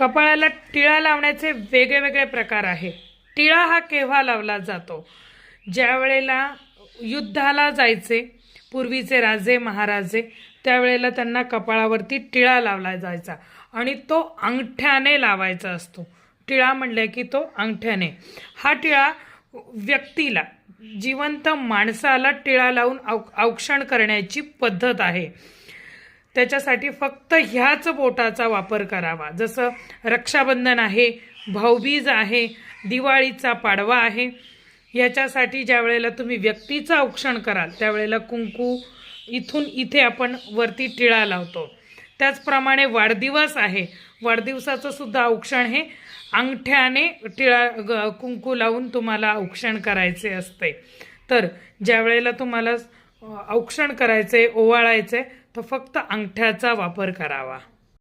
कपाळाला टिळा लावण्याचे वेगळे वेगळे प्रकार आहे. टिळा हा केव्हा लावला जातो? ज्या वेळेला युद्धाला जायचे पूर्वीचे राजे महाराजे त्यावेळेला त्यांना कपाळावरती टिळा लावला जायचा आणि तो अंगठ्याने लावायचा असतो. टिळा म्हणलं की तो अंगठ्याने. हा टिळा व्यक्तीला जिवंत माणसाला टिळा लावून औ औक्षण करण्याची पद्धत आहे. त्याच्यासाठी फक्त ह्याच बोटाचा वापर करावा. जसं रक्षाबंधन आहे भाऊबीज आहे दिवाळीचा पाडवा आहे याच्यासाठी ज्या वेळेला तुम्ही व्यक्तीचं औक्षण कराल त्यावेळेला कुंकू इथून इथे आपण वरती टिळा लावतो. त्याचप्रमाणे वाढदिवस आहे. वाढदिवसाचं सुद्धा औक्षण हे अंगठ्याने टिळा ग- कुंकू लावून तुम्हाला औक्षण करायचे असते. तर ज्या वेळेला तुम्हाला करायचं औक्षण करायचे ओवाळायचे तर फक्त अंगठ्याचा वापर करावा.